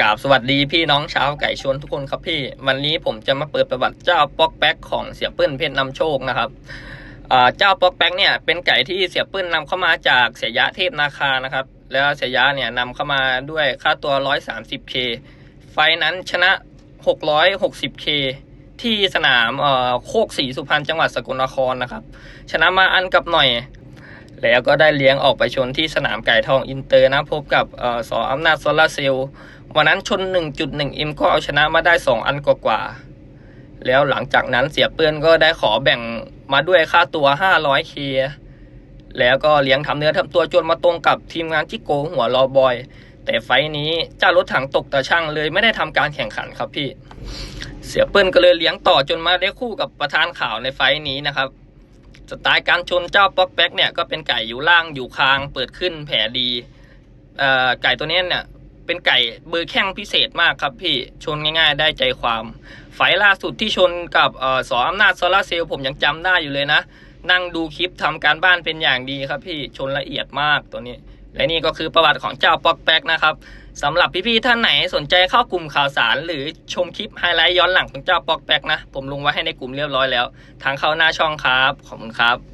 กราบสวัสดีพี่น้องชาวไก่ชนทุกคนครับพี่ วันนี้ผมจะมาเปิดประวัติเจ้าป๊อกแป๊กของเสียเปิ้ลเพชรนำโชคนะครับเจ้าป๊อกแป๊กเนี่ยเป็นไก่ที่เสียเปิ้ลนำเข้ามาจากเสียยะเทพนาคานะครับ แล้วเสียยะเนี่ยนำเข้ามาด้วยค่าตัว 130k ไฟนั้นชนะ 660k ที่สนามโคกศรีสุพรรณจังหวัดสกลนครนะครับ ชนะมาอันกับหน่อย แล้วก็ได้เลี้ยงออกไปชนที่สนามไก่ทองอินเตอร์นะ พบกับออสออำนาจโซลาร์เซลล์วันนั้นชน 1.1 m ก็เอาชนะมาได้ 2 อันกว่าๆแล้วหลังจากนั้นเสียเปื้อนก็ได้ขอแบ่งมาด้วยค่าตัว 500k แล้วก็เลี้ยงทำเนื้อทำตัวจนมาตรงกับทีมงานจิโกหัวรอบอย แต่ไฟท์นี้เจ้ารถถังตกตาช่างเลยไม่ได้ทำการแข่งขันครับพี่ เสียเปิ้ลก็เลยเลี้ยงต่อจนมาได้คู่กับประธานข่าวในไฟท์นี้นะครับ สไตล์การชนเจ้าป๊อกแป๊กเนี่ยก็เป็นไก่อยู่ล่างอยู่คาง เปิดขึ้นแผลดีไก่ตัวนี้เนี่ยเป็นไก่เบอร์แข้งพิเศษมากครับพี่ชนง่าย ๆ ได้ใจความ ไฟล์ล่าสุดที่ชนกับออสออำนาจโซลาเซลล์ผมยังจำได้อยู่เลยนะ นั่งดูคลิปทำการบ้านเป็นอย่างดีครับพี่ชนละเอียดมากตัวนี้ และนี่ก็คือประวัติของเจ้าป๊อกแป๊กนะครับ สำหรับพี่ๆท่านไหนสนใจเข้ากลุ่มข่าวสาร หรือชมคลิปไฮไลท์ย้อนหลังของเจ้าปอกแปกนะ ผมลงไว้ให้ในกลุ่มเรียบร้อยแล้ว ทางเข้าหน้าช่องครับ ขอบคุณครับ